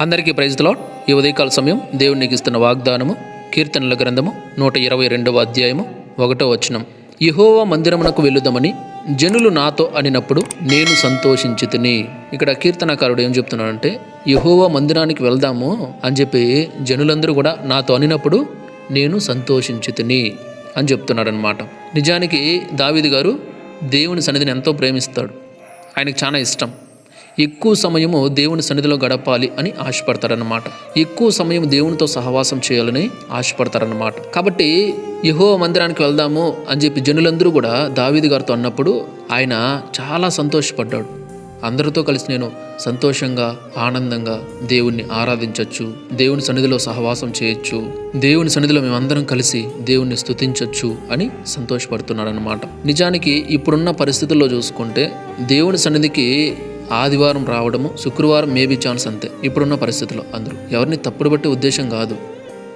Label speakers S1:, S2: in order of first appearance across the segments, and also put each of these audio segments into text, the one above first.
S1: అందరికీ ప్రైజ్లో ఈ ఉదయకాల సమయం దేవునికి ఇస్తున్న వాగ్దానము కీర్తనల గ్రంథము నూట ఇరవై రెండవ అధ్యాయము ఒకటో వచనం. యహోవా మందిరమునకు వెళ్ళుదామని జనులు నాతో అనినప్పుడు నేను సంతోషించి తిని ఇక్కడ కీర్తనకారుడు ఏం చెప్తున్నాడంటే యహోవా మందిరానికి వెళ్దాము అని చెప్పి జనులందరూ కూడా నాతో అనినప్పుడు నేను సంతోషించి తిని అని చెప్తున్నాడనమాట నిజానికి దావిది గారు దేవుని సన్నిధిని ఎంతో ప్రేమిస్తాడు. ఆయనకు చాలా ఇష్టం. ఎక్కువ సమయము దేవుని సన్నిధిలో గడపాలి అని ఆశపడతారన్నమాట. ఎక్కువ సమయం దేవునితో సహవాసం చేయాలని ఆశపడతారన్నమాట. కాబట్టి యహో మందిరానికి వెళ్దాము అని చెప్పి జనులందరూ కూడా దావీది గారితో అన్నప్పుడు ఆయన చాలా సంతోషపడ్డాడు. అందరితో కలిసి నేను సంతోషంగా ఆనందంగా దేవుణ్ణి ఆరాధించవచ్చు దేవుని సన్నిధిలో సహవాసం చేయొచ్చు దేవుని సన్నిధిలో మేమందరం కలిసి దేవుణ్ణి స్థుతించవచ్చు అని సంతోషపడుతున్నాడనమాట నిజానికి ఇప్పుడున్న పరిస్థితుల్లో చూసుకుంటే దేవుని సన్నిధికి ఆదివారం రావడము శుక్రవారం మేబీ ఛాన్స్ అంతే. ఇప్పుడున్న పరిస్థితుల్లో అందరూ. ఎవరిని తప్పుడు బట్టే ఉద్దేశం కాదు.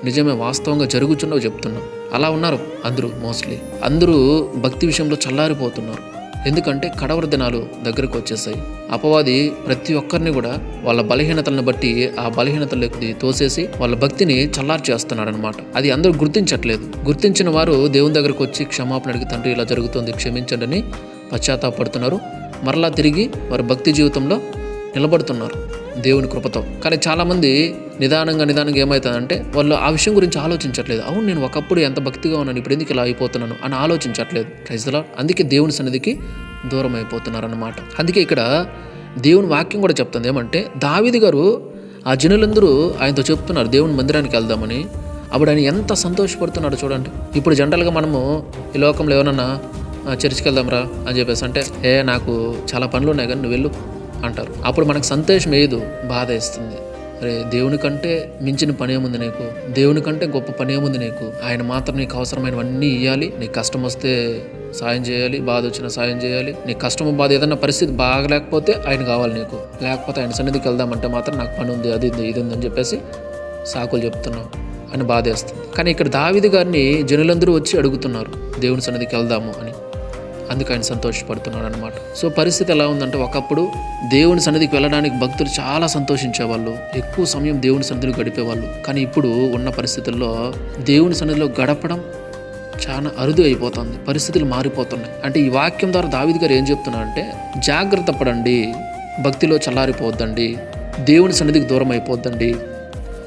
S1: నిజమే వాస్తవంగా జరుగుచున్నవి చెప్తున్నాం. అలా ఉన్నారు అందరూ మోస్ట్లీ. అందరూ భక్తి విషయంలో చల్లారిపోతున్నారు. ఎందుకంటే కడవర దినాలు దగ్గరకు వచ్చేసాయి. అపవాది ప్రతి ఒక్కరిని కూడా వాళ్ళ బలహీనతలను బట్టి ఆ బలహీనతలకు తోసేసి వాళ్ళ భక్తిని చల్లారు చేస్తున్నాడు అనమాట అది అందరూ గుర్తించట్లేదు. గుర్తించిన వారు దేవుని దగ్గరకు వచ్చి క్షమాపణ అడిగి తండ్రి ఇలా జరుగుతుంది క్షమించండి అని పశ్చాత్తాపడుతున్నారు. మరలా తిరిగి వారి భక్తి జీవితంలో నిలబడుతున్నారు దేవుని కృపతో. కానీ చాలామంది నిదానంగా నిదానంగా ఏమవుతుందంటే వాళ్ళు ఆ విషయం గురించి ఆలోచించట్లేదు. అవును నేను ఒకప్పుడు ఎంత భక్తిగా ఉన్నాను ఇప్పుడు ఎందుకు ఇలా అయిపోతున్నాను అని ఆలోచించట్లేదు. క్రైస్తలా అందుకే దేవుని సన్నిధికి దూరం అయిపోతున్నారన్నమాట. అందుకే ఇక్కడ దేవుని వాక్యం కూడా చెప్తుంది. ఏమంటే దావిది గారు ఆ జనులందరూ ఆయనతో చెప్తున్నారు దేవుని మందిరానికి వెళ్దామని. అప్పుడు ఆయన ఎంత సంతోషపడుతున్నాడో చూడండి. ఇప్పుడు జనరల్గా మనము ఈ లోకంలో ఏమన్నా చర్చికి వెళ్దాంరా అని చెప్పేసి. అంటే ఏ నాకు చాలా పనులు ఉన్నాయి కానీ నువ్వు వెళ్ళు అంటారు. అప్పుడు మనకు సంతోషం ఏదు బాధ వేస్తుంది. అరే దేవుని కంటే మించిన పని ఏముంది నీకు? దేవుని కంటే గొప్ప పని ఏముంది నీకు? ఆయన మాత్రం నీకు అవసరమైనవన్నీ ఇవ్వాలి నీకు కష్టం వస్తే సాయం చేయాలి బాధ వచ్చినా సాయం చేయాలి. నీకు కష్టం బాధ ఏదన్నా పరిస్థితి బాగలేకపోతే ఆయన కావాలి నీకు. లేకపోతే ఆయన సన్నిధికి వెళ్దామంటే మాత్రం నాకు పని ఉంది అది ఇది ఉంది అని చెప్పేసి సాకులు చెప్తున్నావు అని బాధేస్తుంది కానీ ఇక్కడ దావిది గారిని జనులందరూ వచ్చి అడుగుతున్నారు దేవుని సన్నిధికి వెళ్దాము అని. అందుకు ఆయన సంతోషపడుతున్నాడు అనమాట సో పరిస్థితి ఎలా ఉందంటే ఒకప్పుడు దేవుని సన్నిధికి వెళ్ళడానికి భక్తులు చాలా సంతోషించేవాళ్ళు ఎక్కువ సమయం దేవుని సన్నిధిలో గడిపేవాళ్ళు. కానీ ఇప్పుడు ఉన్న పరిస్థితుల్లో దేవుని సన్నిధిలో గడపడం చాలా అరుదు అయిపోతుంది పరిస్థితులు మారిపోతున్నాయి. అంటే ఈ వాక్యం ద్వారా దావిది గారు ఏం చెప్తున్నారంటే జాగ్రత్త పడండి భక్తిలో చల్లారిపోద్దండి దేవుని సన్నిధికి దూరం అయిపోద్దండి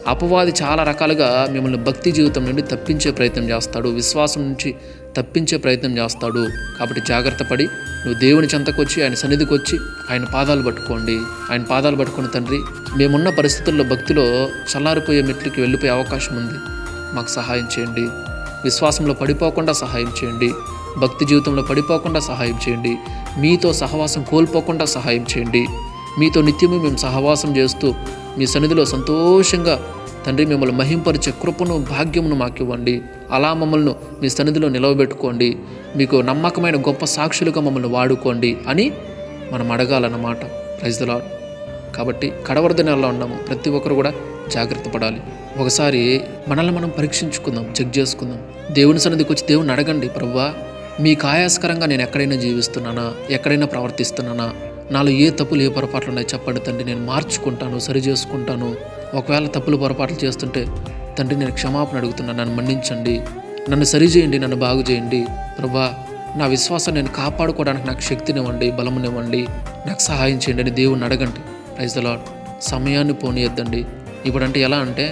S1: అపవాది చాలా రకాలుగా మిమ్మల్ని భక్తి జీవితం నుండి తప్పించే ప్రయత్నం చేస్తాడు విశ్వాసం నుంచి తప్పించే ప్రయత్నం చేస్తాడు. కాబట్టి జాగ్రత్త పడి నువ్వు దేవుని చెంతకు వచ్చి ఆయన సన్నిధికి వచ్చి ఆయన పాదాలు పట్టుకోండి. ఆయన పాదాలు పట్టుకుని తండ్రి మేమున్న పరిస్థితుల్లో భక్తిలో చల్లారిపోయే మెట్లకి వెళ్ళిపోయే అవకాశం ఉంది. మాకు సహాయం చేయండి. విశ్వాసంలో పడిపోకుండా సహాయం చేయండి. భక్తి జీవితంలో పడిపోకుండా సహాయం చేయండి. మీతో సహవాసం కోల్పోకుండా సహాయం చేయండి. మీతో నిత్యము మేము సహవాసం చేస్తూ మీ సన్నిధిలో సంతోషంగా తండ్రి మిమ్మల్ని మహింపరిచే కృపను భాగ్యమును మాకు ఇవ్వండి అలా మమ్మల్ని మీ సన్నిధిలో నిలవబెట్టుకోండి. మీకు నమ్మకమైన గొప్ప సాక్షులుగా మమ్మల్ని వాడుకోండి అని మనం అడగాలన్నమాట. ప్రైజ్ ద కాబట్టి కడవరద నెలలో ఉన్నాము. ప్రతి ఒక్కరు కూడా జాగ్రత్త పడాలి. ఒకసారి మనల్ని మనం పరీక్షించుకుందాం చెక్ చేసుకుందాం. దేవుని సన్నిధికి వచ్చి దేవుని అడగండి ప్రవ్వా మీకు ఆయాస్కరంగా నేను ఎక్కడైనా జీవిస్తున్నానా? ఎక్కడైనా ప్రవర్తిస్తున్నానా? నాలో ఏ తప్పులు ఏ పొరపాట్లు ఉన్నాయి చెప్పండి తండ్రి. నేను మార్చుకుంటాను సరి చేసుకుంటాను. ఒకవేళ తప్పులు పొరపాట్లు చేస్తుంటే తండ్రి నేను క్షమాపణ అడుగుతున్నాను. నన్ను మన్నించండి. నన్ను సరి చేయండి నన్ను బాగు చేయండి. ప్రభా నా విశ్వాసం నేను కాపాడుకోవడానికి నాకు శక్తినివ్వండి బలమునివ్వండి నాకు సహాయం చేయండి అని దేవుణ్ణి అడగండి. ప్రైజ్ ద లాడ్ సమయాన్ని పోనీయొద్దండి. ఇప్పుడంటే ఎలా అంటే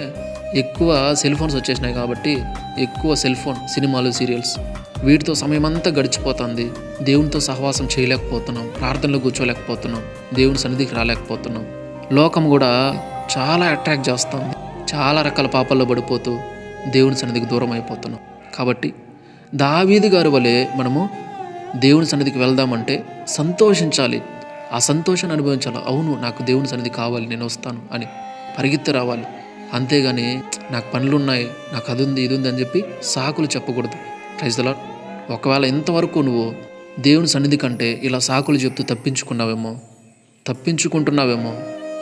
S1: ఎక్కువ సెల్ ఫోన్స్ వచ్చేసినాయి కాబట్టి ఎక్కువ సెల్ ఫోన్ సినిమాలు సీరియల్స్ వీటితో సమయం అంతా గడిచిపోతుంది. దేవునితో సహవాసం చేయలేకపోతున్నాం. ప్రార్థనలో కూర్చోలేకపోతున్నాం. దేవుని సన్నిధికి రాలేకపోతున్నాం. లోకం కూడా చాలా అట్రాక్ట్ చేస్తుంది. చాలా రకాల పాపాల్లో పడిపోతూ దేవుని సన్నిధికి దూరం అయిపోతున్నాం. కాబట్టి దావీది గారి వలె మనము దేవుని సన్నిధికి వెళ్దామంటే సంతోషించాలి. ఆ సంతోషాన్ని అనుభవించాలి? అవును నాకు దేవుని సన్నిధి కావాలి నేను వస్తాను అని పరిగెత్తి రావాలి. అంతేగాని నాకు పనులు ఉన్నాయి నాకు అది ఉంది ఇది ఉంది అని చెప్పి సాకులు చెప్పకూడదు. ప్రైజ్లా ఒకవేళ ఇంతవరకు నువ్వు దేవుని సన్నిధి కంటే ఇలా సాకులు చెప్తూ తప్పించుకున్నావేమో తప్పించుకుంటున్నావేమో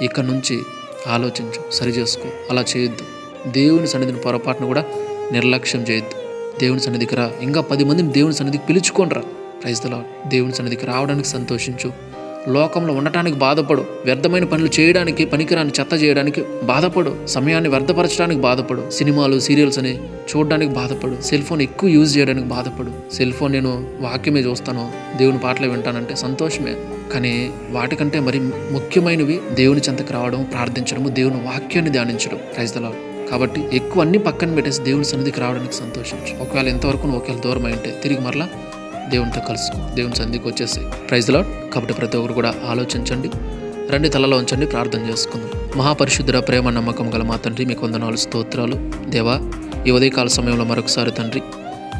S1: ఇక నుంచి ఆలోచించు సరి చేసుకో. అలా చేయొద్దు. దేవుని సన్నిధిని పొరపాటును కూడా నిర్లక్ష్యం చేయొద్దు. దేవుని సన్నిధికి రా. ఇంకా పది మందిని దేవుని సన్నిధికి పిలుచుకోనరా ప్రైజ్ ద దేవుని సన్నిధికి రావడానికి సంతోషించు. లోకంలో ఉండటానికి బాధపడు. వ్యర్థమైన పనులు చేయడానికి పనికిరాని చెత్త చేయడానికి బాధపడు. సమయాన్ని వ్యర్థపరచడానికి బాధపడు. సినిమాలు సీరియల్స్ అని చూడడానికి బాధపడు. సెల్ ఫోన్ ఎక్కువ యూజ్ చేయడానికి బాధపడు. సెల్ ఫోన్ నేను వాక్యమే చూస్తాను. దేవుని పాటలే వింటానంటే సంతోషమే. కానీ వాటికంటే మరి ముఖ్యమైనవి దేవుని చెంతకు రావడం ప్రార్థించడము దేవుని వాక్యాన్ని ధ్యానించడం. క్రైస్తలా కాబట్టి ఎక్కువ అన్ని పక్కన పెట్టేసి దేవుని సన్నిధికి రావడానికి సంతోషించు. ఒకవేళ ఎంతవరకు నువ్వు ఒకవేళ దూరం అయి ఉంటే తిరిగి మరలా దేవునితో కలుసుకో దేవుని సన్నిధికి వచ్చేసాయి ప్రైజ్ లాడ్ కాబట్టి ప్రతి ఒక్కరు కూడా ఆలోచించండి. రండి తలలో ఉంచండి ప్రార్థన చేసుకుందాం. మహాపరిశుద్ధ ప్రేమ నమ్మకం గల మా తండ్రి మీకు వందనాలు స్తోత్రాలు. దేవా ఈ ఉదయకాల సమయంలో మరొకసారి తండ్రి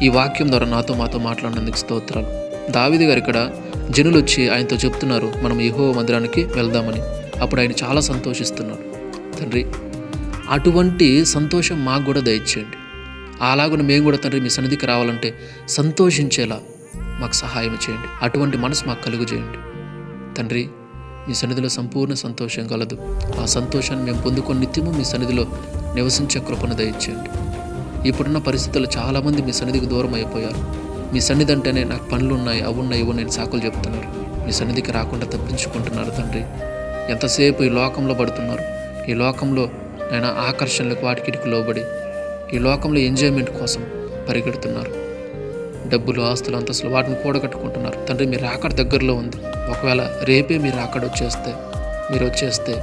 S1: ఈ వాక్యం ద్వారా నాతో మాతో మాట్లాడినందుకు స్తోత్రాలు. దావిది గారు ఇక్కడ జనులు వచ్చి ఆయనతో చెప్తున్నారు మనం యహో మందిరానికి వెళ్దామని. అప్పుడు ఆయన చాలా సంతోషిస్తున్నారు. తండ్రి అటువంటి సంతోషం మాకు కూడా దయచేయండి. అలాగున మేము కూడా తండ్రి మీ సన్నిధికి రావాలంటే సంతోషించేలా మాకు సహాయం చేయండి. అటువంటి మనసు మాకు కలుగు చేయండి. తండ్రి మీ సన్నిధిలో సంపూర్ణ సంతోషం కలదు. ఆ సంతోషాన్ని మేము పొందుకొని నిత్యము మీ సన్నిధిలో నివసించే కృపను దయచేయండి. ఇప్పుడున్న పరిస్థితుల్లో చాలామంది మీ సన్నిధికి దూరం అయిపోయారు. మీ సన్నిధి అంటేనే నాకు పనులు ఉన్నాయి అవి ఉన్నాయి ఇవి నేను సాకులు చెప్తున్నారు. మీ సన్నిధికి రాకుండా తప్పించుకుంటున్నారు తండ్రి. ఎంతసేపు ఈ లోకంలో పడుతున్నారు? ఈ లోకంలో నేను ఆకర్షణలకు వాటికిటికి లోబడి ఈ లోకంలో ఎంజాయ్మెంట్ కోసం పరిగెడుతున్నారు. డబ్బులు ఆస్తులు అంతస్తులు వాటిని కూడగట్టుకుంటున్నారు. తండ్రి మీరు రాకడ దగ్గరలో ఉంది. ఒకవేళ రేపే మీరు రాకడ వచ్చేస్తే మీరు వచ్చేస్తే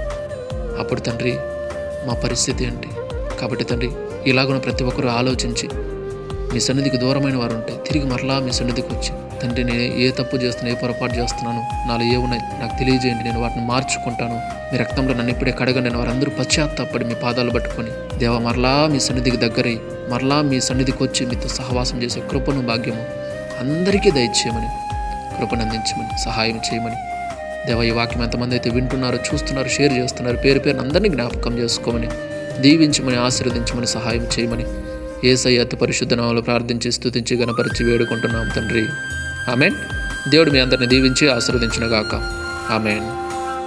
S1: అప్పుడు తండ్రి మా పరిస్థితి ఏంటి? కాబట్టి తండ్రి ఇలాగున ప్రతి ఒక్కరూ ఆలోచించి మీ సన్నిధికి దూరమైన వారు ఉంటే తిరిగి మరలా మీ సన్నిధికి వచ్చి తండ్రి నేను ఏ తప్పు చేస్తున్నా ఏ పొరపాటు చేస్తున్నాను నాలో ఏ ఉన్నాయి నాకు తెలియజేయండి నేను వాటిని మార్చుకుంటాను. మీ రక్తంలో నన్ను ఇప్పుడే కడగండి వారందరూ పశ్చాత్తాపడి మీ పాదాలు పట్టుకొని దేవ మరలా మీ సన్నిధికి దగ్గరై మరలా మీ సన్నిధికి వచ్చి మీతో సహవాసం చేసే కృపను భాగ్యము అందరికీ దయచేయమని కృపను అందించమని సహాయం చేయమని. దేవ ఈ వాక్యం ఎంతమంది అయితే వింటున్నారో చూస్తున్నారు షేర్ చేస్తున్నారు పేరు పేరుని అందరినీ జ్ఞాపకం చేసుకోమని దీవించమని ఆశీర్వదించమని సహాయం చేయమని ఏసై అతి పరిశుద్ధ నామములో ప్రార్థించి స్థుతించి గణపరిచి వేడుకుంటున్నాం తండ్రి. ఆమెన్. దేవుడు మీ అందరిని దీవించి ఆశీర్వదించినగాక. ఆమెన్.